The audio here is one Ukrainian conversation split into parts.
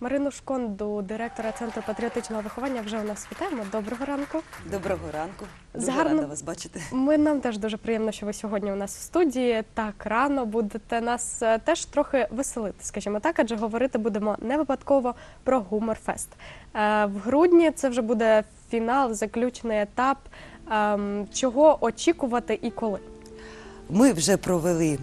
Марину Шконду, директора Центру патріотичного виховання, вже у нас вітаємо. Доброго ранку. Доброго ранку. Дуже Згарно- рада вас бачити. Ми нам теж дуже приємно, що ви сьогодні у нас в студії. Так рано будете нас е, теж трохи веселити, скажімо так, адже говорити будемо не випадково про гуморфест. Е, В грудні це вже буде фінал, заключний етап. Ем, Чого очікувати і коли? Ми вже провели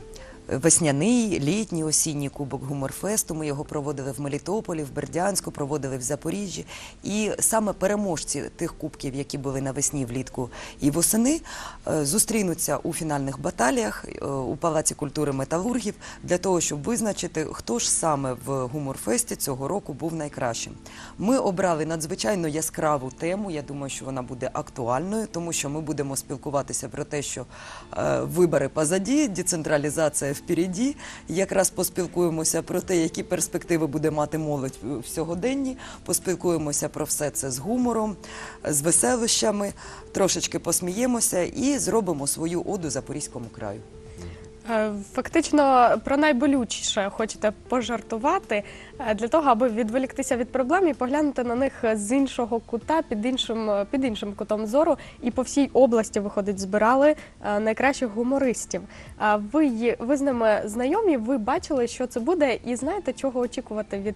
весняний, літній, осінній кубок гуморфесту. Ми його проводили в Мелітополі, в Бердянську, проводили в Запоріжжі. І саме переможці тих кубків, які були навесні, влітку і восени, е, зустрінуться у фінальних баталіях е, у Палаці культури металургів для того, щоб визначити, хто ж саме в гуморфесті цього року був найкращим. Ми обрали надзвичайно яскраву тему. Я думаю, що вона буде актуальною, тому що ми будемо спілкуватися про те, що е, вибори позаді, децентралізація впереді. Якраз поспілкуємося про те, які перспективи буде мати молодь в сьогоденні. Поспілкуємося про все це з гумором, з веселощами, трошечки посміємося і зробимо свою оду Запорізькому краю. Е, Фактично про найболючіше хочете пожартувати е, для того, аби відволіктися від проблем і поглянути на них з іншого кута, під іншим е, під іншим кутом зору. І по всій області виходить, збирали найкращих гумористів. Ви ви з ними знайомі? Ви бачили, що це буде, і знаєте, чого очікувати від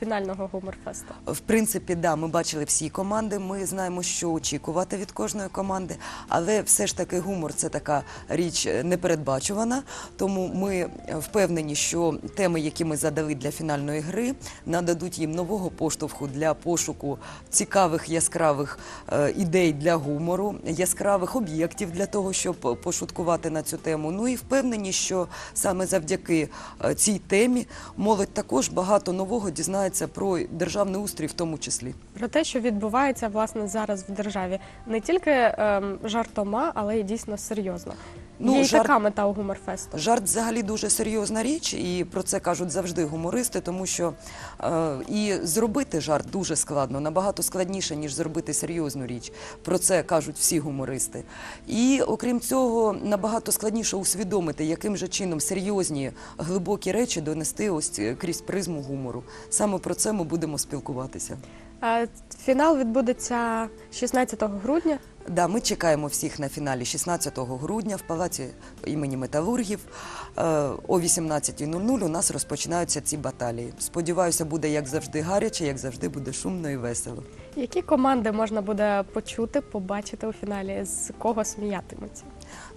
фінального гуморфесту? В принципі, да, ми бачили всі команди. Ми знаємо, що очікувати від кожної команди, але все ж таки гумор це така річ непередбачувана. Тому ми е, впевнені, що теми, які ми задали для фінальної гри, нададуть їм нового поштовху для пошуку цікавих яскравих е, ідей для гумору, яскравих об'єктів для того, щоб пошуткувати на цю тему. Ну і впевнені, що саме завдяки е, цій темі молодь також багато нового дізнається про державний устрій, в тому числі. Про те, що відбувається власне зараз в державі, не тільки ем, жартома, але й дійсно серйозно. Ну, Є і жарт- така мета у гуморфесту. Жарт взагалі дуже серйозна річ, і про це кажуть завжди гумористи, тому що е, і зробити жарт дуже складно, набагато складніше, ніж зробити серйозну річ. Про це кажуть всі гумористи. І окрім цього, набагато складніше усвідомити, яким же чином серйозні глибокі речі донести ось крізь призму гумору. Саме про це ми будемо спілкуватися. Е, Фінал відбудеться 16 грудня. Да, ми чекаємо всіх на фіналі 16 грудня в палаці імені Металургів. Е, О 18.00 у нас розпочинаються ці баталії. Сподіваюся, буде як завжди гаряче, як завжди буде шумно і весело. Які команди можна буде почути, побачити у фіналі? З кого сміятимуться?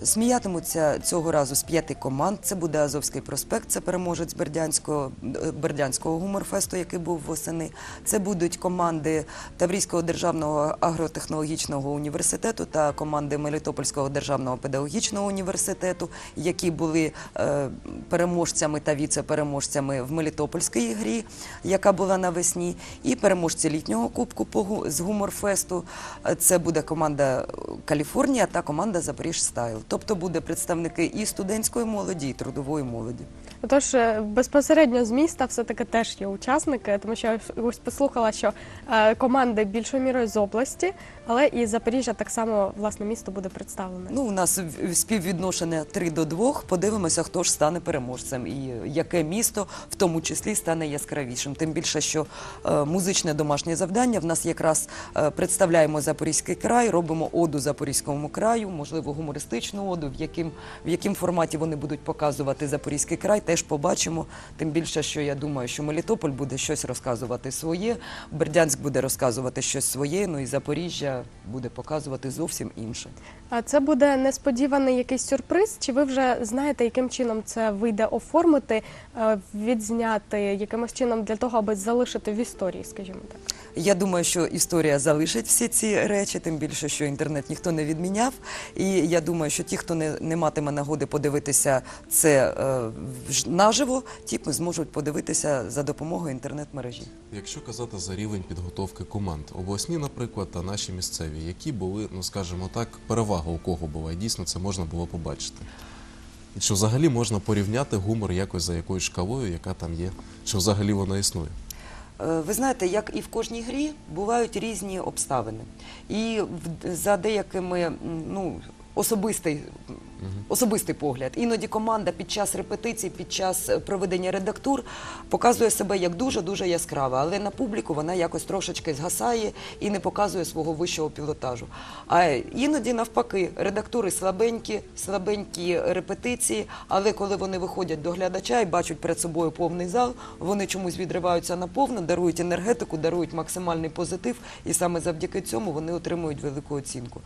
Сміятимуться цього разу з п'яти команд. Це буде Азовський проспект, це переможець Бердянського, е, Бердянського гуморфесту, який був восени. Це будуть команди Таврійського державного агротехнологічного університету та команди Мелітопольського державного педагогічного університету, які були е, переможцями та віце-переможцями в Мелітопольській грі, яка була навесні, і переможці літнього кубку з гуморфесту. Це буде команда Каліфорнія та команда Запоріж Стайл. Тобто буде представники і студентської молоді, і трудової молоді. Отож, е, безпосередньо з міста все-таки теж є учасники, тому що я ось послухала, що е, команди більшою мірою з області, але і Запоріжжя так само власне місто буде представлене. Ну, у нас співвідношення 3 до 2. Подивимося, хто ж стане переможцем і яке місто в тому числі стане яскравішим. Тим більше, що е, музичне домашнє завдання в нас якраз представляємо Запорізький край, робимо оду Запорізькому краю, можливо, гумористичну оду, в яким в яким форматі вони будуть показувати Запорізький край, теж побачимо. Тим більше, що я думаю, що Мелітополь буде щось розказувати своє, Бердянськ буде розказувати щось своє, ну і Запоріжжя буде показувати зовсім інше. А це буде несподіваний якийсь сюрприз? Чи ви вже знаєте, яким чином це вийде оформити, е, відзняти якимось чином для того, аби залишити в історії, скажімо так? Я думаю, що історія залишить всі ці речі, тим більше, що інтернет ніхто не відміняв. І я думаю, що ті, хто не, не матиме нагоди подивитися це е, наживо, ті зможуть подивитися за допомогою інтернет-мережі. Якщо казати за рівень підготовки команд, обласні, наприклад, та наші місцеві, які були, ну скажімо так, перевага у кого була, і дійсно це можна було побачити. І чи взагалі можна порівняти гумор якось за якоюсь шкалою, яка там є, чи взагалі вона існує? Е, Ви знаєте, як і в кожній грі бувають різні обставини. І за деякими ну, особистий Особистий погляд. Іноді команда під час репетицій, під час е, проведення редактур показує себе як дуже дуже яскрава, але на публіку вона якось трошечки згасає і не показує свого вищого пілотажу. А іноді навпаки, редактури слабенькі, слабенькі репетиції, але коли вони виходять до глядача і бачать перед собою повний зал, вони чомусь відриваються на повну, дарують енергетику, дарують максимальний позитив, і саме завдяки цьому вони отримують велику оцінку.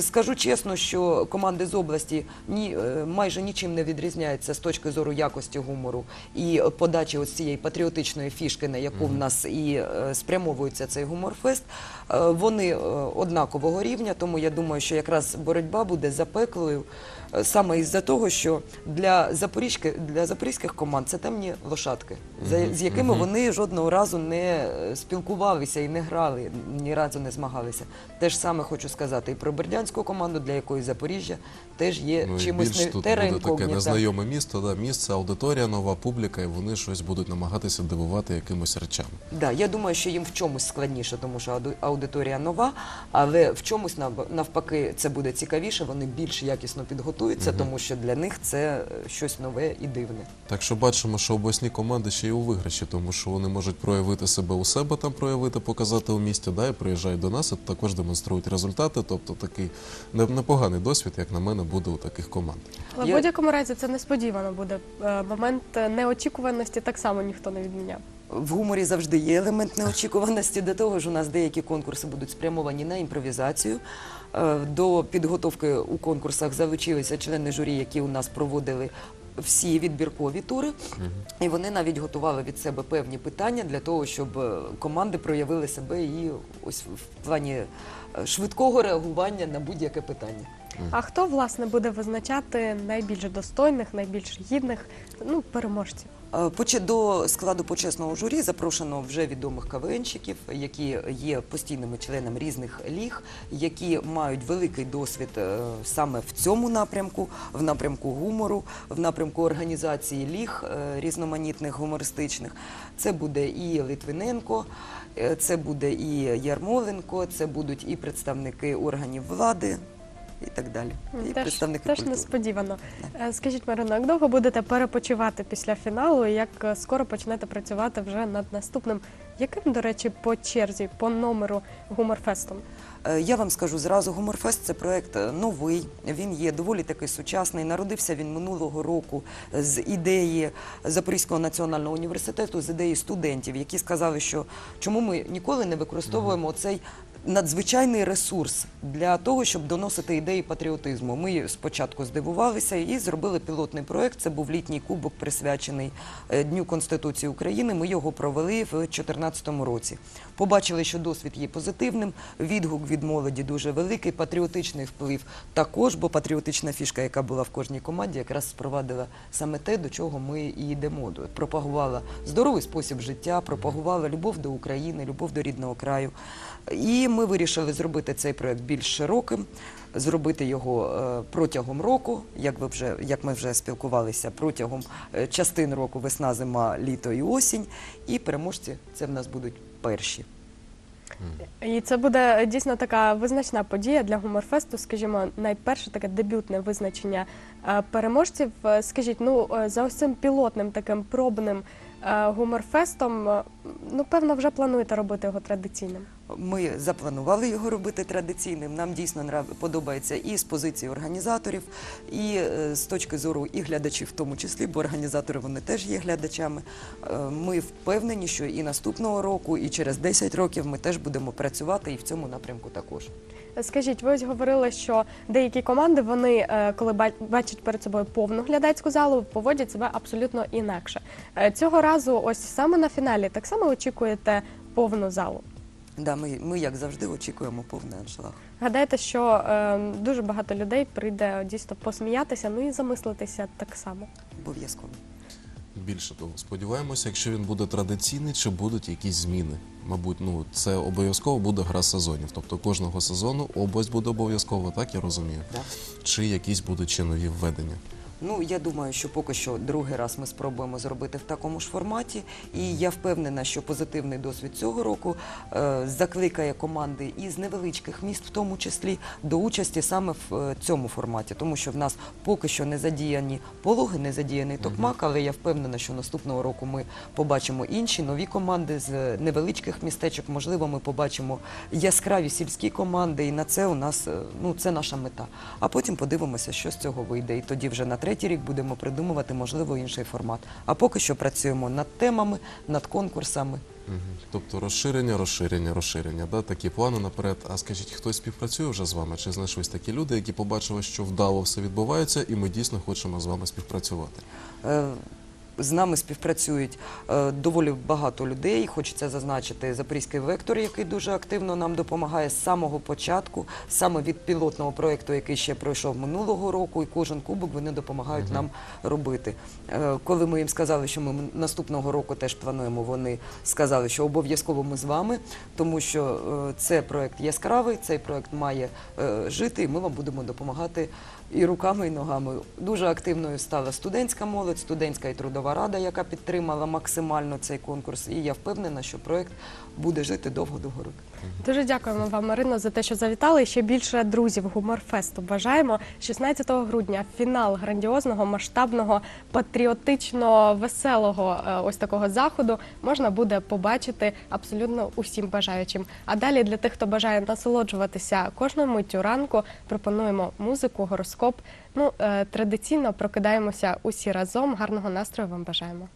Скажу чесно, що команди з області ні, е, майже нічим не відрізняється з точки зору якості гумору і подачі ось цієї патріотичної фішки, на яку в нас і е, спрямовується цей гуморфест. Е, Вони однакового рівня, тому я думаю, що якраз боротьба буде запеклою саме із-за того, що для запорізьки, для запорізьких команд це темні лошадки, за- з якими вони жодного разу не е, спілкувалися і не грали, ні разу не змагалися. Те ж саме хочу сказати і про бердянську команду, для якої Запоріжжя теж є Ну, і чимось більш не тут терра буде таке інкогніта. незнайоме місто, да, місце, аудиторія, нова публіка, і вони щось будуть намагатися дивувати якимось речами. Да, я думаю, що їм в чомусь складніше, тому що ауди- аудиторія нова, але в чомусь нав- навпаки це буде цікавіше. Вони більш якісно підготуються, тому що для них це е, щось нове і дивне. Так що бачимо, що обласні команди ще й у виграші, тому що вони можуть проявити себе у себе там, проявити, показати у місті, да, і приїжджають до нас і також демонструють результати. Тобто такий не- непоганий досвід, як на мене, буде у таких команд. Але в Я- будь-якому разі це несподівано буде. Е, Момент е, неочікуваності так само ніхто не відміняв. В гуморі завжди є елемент неочікуваності. До того ж, у нас деякі конкурси будуть спрямовані на імпровізацію. Е, До підготовки у конкурсах залучилися члени журі, які у нас проводили всі відбіркові тури, і вони навіть готували від себе певні питання для того, щоб е, команди проявили себе і ось в плані е, швидкого реагування на будь-яке питання. А хто власне буде визначати найбільш достойних, найбільш гідних ну переможців? Е, До складу почесного журі запрошено вже відомих КВНщиків, які є постійними членами різних ліг, які мають великий досвід е, саме в цьому напрямку, в напрямку гумору, в напрямку організації ліг е, різноманітних гумористичних. Це буде і Литвиненко, це буде і Ярмоленко, це будуть і представники органів влади. І так далі. І Теж, представники теж культури. несподівано. Е, Скажіть, Марино, як довго будете перепочивати після фіналу? і Як е, скоро почнете працювати вже над наступним? Яким, до речі, по черзі, по номеру гуморфестом? Е, Я вам скажу зразу, Гуморфест це проект е, новий. Він є доволі таки сучасний. Народився він минулого року з ідеї Запорізького національного університету, з ідеї студентів, які сказали, що чому ми ніколи не використовуємо цей надзвичайний ресурс для того, щоб доносити ідеї патріотизму. Ми спочатку здивувалися і зробили пілотний проект. Це був літній кубок, присвячений е, Дню Конституції України. Ми його провели в 2014 році. Побачили, що досвід є позитивним, відгук від молоді дуже великий, патріотичний вплив також, бо патріотична фішка, яка була в кожній команді, якраз спровадила саме те, до чого ми і йдемо. Пропагувала здоровий спосіб життя, пропагувала любов до України, любов до рідного краю. І ми вирішили зробити цей проект більш широким, зробити його е, протягом року, як ви вже як ми вже спілкувалися, протягом е, частин року весна, зима, літо і осінь. І переможці це в нас будуть перші. І це буде дійсно така визначна подія для гуморфесту. Скажімо, найперше таке дебютне визначення е, переможців. Скажіть, ну за ось цим пілотним таким пробним гуморфестом, е, ну певно, вже плануєте робити його традиційним. Ми запланували його робити традиційним. Нам дійсно подобається і з позиції організаторів, і е, з точки зору і глядачів, в тому числі, бо організатори вони теж є глядачами. Е, Ми впевнені, що і наступного року, і через 10 років ми теж будемо працювати і в цьому напрямку також. Скажіть, ви ось говорили, що деякі команди, вони, е, коли бачать перед собою повну глядацьку залу, поводять себе абсолютно інакше. Е, Цього разу, ось саме на фіналі, так само очікуєте повну залу. Да, ми, ми, як завжди, очікуємо повний аншлаг. Гадаєте, що е, дуже багато людей прийде дійсно посміятися, ну і замислитися так само. Обов'язково. Більше того, сподіваємося, якщо він буде традиційний, чи будуть якісь зміни. Мабуть, ну це обов'язково буде гра сезонів. Тобто кожного сезону область буде обов'язково, так я розумію. Да. Чи якісь будуть ще нові введення. Ну, я думаю, що поки що другий раз ми спробуємо зробити в такому ж форматі. І я впевнена, що позитивний досвід цього року е, закликає команди із невеличких міст, в тому числі, до участі саме в е, цьому форматі, тому що в нас поки що не задіяні пологи, не задіяний токмак, але я впевнена, що наступного року ми побачимо інші нові команди з невеличких містечок. Можливо, ми побачимо яскраві сільські команди, і на це у нас е, ну це наша мета. А потім подивимося, що з цього вийде. І тоді вже на третій рік будемо придумувати можливо інший формат. А поки що працюємо над темами, над конкурсами. Тобто розширення, розширення, розширення. Да? Такі плани наперед. А скажіть, хтось співпрацює вже з вами? Чи знайшлись такі люди, які побачили, що вдало все відбувається, і ми дійсно хочемо з вами співпрацювати? Е, З нами співпрацюють е, доволі багато людей. Хочеться зазначити Запорізький вектор, який дуже активно нам допомагає з самого початку, саме від пілотного проєкту, який ще пройшов минулого року, і кожен кубок вони допомагають нам робити. Е, Коли ми їм сказали, що ми наступного року теж плануємо, вони сказали, що обов'язково ми з вами, тому що е, це проєкт яскравий, цей проєкт має жити, і ми вам будемо допомагати і руками, і ногами. Дуже активною стала студентська молодь, студентська і трудова рада, яка підтримала максимально цей конкурс. І я впевнена, що проєкт буде жити довго-довго років. Дуже дякуємо вам, Марино, за те, що завітали. Ще більше друзів гуморфесту. Бажаємо 16 грудня фінал грандіозного, масштабного, патріотично веселого е, ось такого заходу можна буде побачити абсолютно усім бажаючим. А далі для тих, хто бажає насолоджуватися кожною миттю ранку, пропонуємо музику, гороскоп. Ну е, традиційно прокидаємося усі разом. Гарного настрою вам бажаємо.